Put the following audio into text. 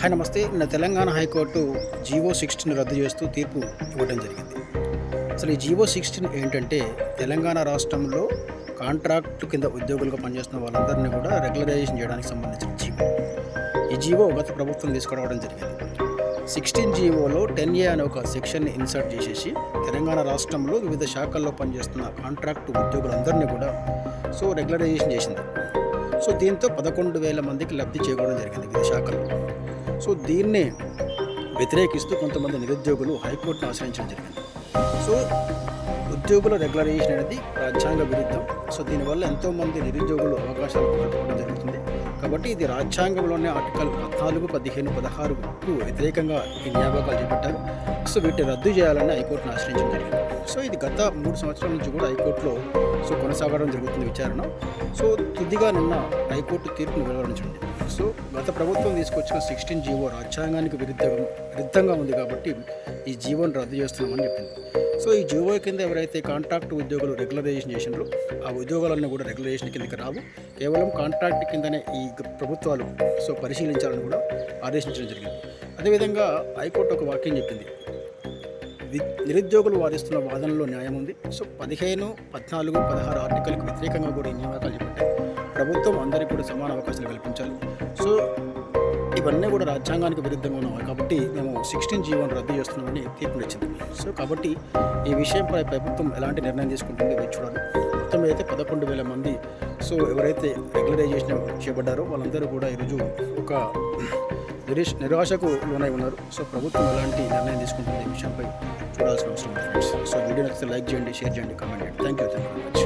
Hi నమస్తే. నిన్న Telangana high court GO sixteen రద్దు చేస్తూ తీర్పు ఇవ్వడం జరిగింది. అసలు ఈ జీవో సిక్స్టీన్ ఏంటంటే తెలంగాణ రాష్ట్రంలో కాంట్రాక్ట్ కింద ఉద్యోగులుగా పనిచేస్తున్న వాళ్ళందరినీ కూడా రెగ్యులరైజేషన్ చేయడానికి సంబంధించిన జీవో. ఈ జీవో గత ప్రభుత్వం తీసుకురావడం జరిగింది. సిక్స్టీన్ జీవోలో టెన్ ఏ అనే ఒక సెక్షన్ని ఇన్సర్ట్ చేసేసి తెలంగాణ రాష్ట్రంలో వివిధ శాఖల్లో పనిచేస్తున్న కాంట్రాక్ట్ ఉద్యోగులందరినీ కూడా సో రెగ్యులరైజేషన్ చేసింది. సో దీంతో పదకొండు వేల మందికి లబ్ధి చేకూరడం జరిగింది వివిధ శాఖల్లో. సో దీన్నే వ్యతిరేకిస్తూ కొంతమంది నిరుద్యోగులు హైకోర్టును ఆశ్రయించడం జరిగింది. సో ఉద్యోగుల రెగ్యులరైజేషన్ అనేది రాజ్యాంగ విరుద్ధం. సో దీనివల్ల ఎంతోమంది నిరుద్యోగులు అవకాశాలు కోల్పోవడం జరుగుతుంది. కాబట్టి ఇది రాజ్యాంగంలోనే ఆర్టికల్ పద్నాలుగు పదిహేను పదహారుకు వ్యతిరేకంగా ఈ నియామకాలు చేపట్టారు. సో వీటిని రద్దు చేయాలని హైకోర్టును ఆశ్రయించడం జరిగింది. సో ఇది గత మూడు సంవత్సరాల నుంచి కూడా హైకోర్టులో సో కొనసాగడం జరుగుతుంది విచారణ. సో తుదిగా నిన్న హైకోర్టు తీర్పును వెలువరించండి సో గత ప్రభుత్వం తీసుకొచ్చిన సిక్స్టీన్ జీవో రాజ్యాంగానికి విరుద్ధంగా విరుద్ధంగా ఉంది కాబట్టి ఈ జీవోను రద్దు చేస్తున్నామని చెప్పింది. సో ఈ జీవో కింద ఎవరైతే కాంట్రాక్ట్ ఉద్యోగులు రెగ్యులరైజేషన్ చేసినారో ఆ ఉద్యోగాలన్నీ కూడా రెగ్యులరేషన్ కిందకి రావు. కేవలం కాంట్రాక్ట్ కిందనే ఈ ప్రభుత్వాలు సో పరిశీలించాలని కూడా ఆదేశించడం జరిగింది. అదేవిధంగా హైకోర్టు ఒక వాక్యం చెప్పింది. నిరుద్యోగులు వాదిస్తున్న వాదనలో న్యాయం ఉంది సో పదిహేను పద్నాలుగు పదహారు ఆర్టికల్కి వ్యతిరేకంగా కూడా ఈ నియామకాలు చేపట్టాయి ప్రభుత్వం అందరికీ కూడా సమాన అవకాశాలు కల్పించాలి. సో ఇవన్నీ కూడా రాజ్యాంగానికి విరుద్ధంగా ఉన్నాయి కాబట్టి మేము సిక్స్టీన్ జీవోని రద్దు చేస్తున్నామని తీర్పునిచ్చింది సో కాబట్టి ఈ విషయంపై ప్రభుత్వం ఎలాంటి నిర్ణయం తీసుకుంటుందో వేచి చూడాలి. మొత్తం అయితే పదకొండు వేల మంది సో ఎవరైతే రెగ్యులరైజేషన్ చేయబడ్డారో వాళ్ళందరూ కూడా ఈరోజు ఒక నిరీష్ నిరాశకు లోనై ఉన్నారు. సో ప్రభుత్వం ఎలాంటి నిర్ణయం తీసుకుంటుంది ఈ విషయంపై చూడాల్సిన అవసరం ఉంది ఫ్రెండ్స్ సో వీడియో నచ్చితే లైక్ చేయండి షేర్ చేయండి కామెంట్ చేయండి. Thank you thank you very much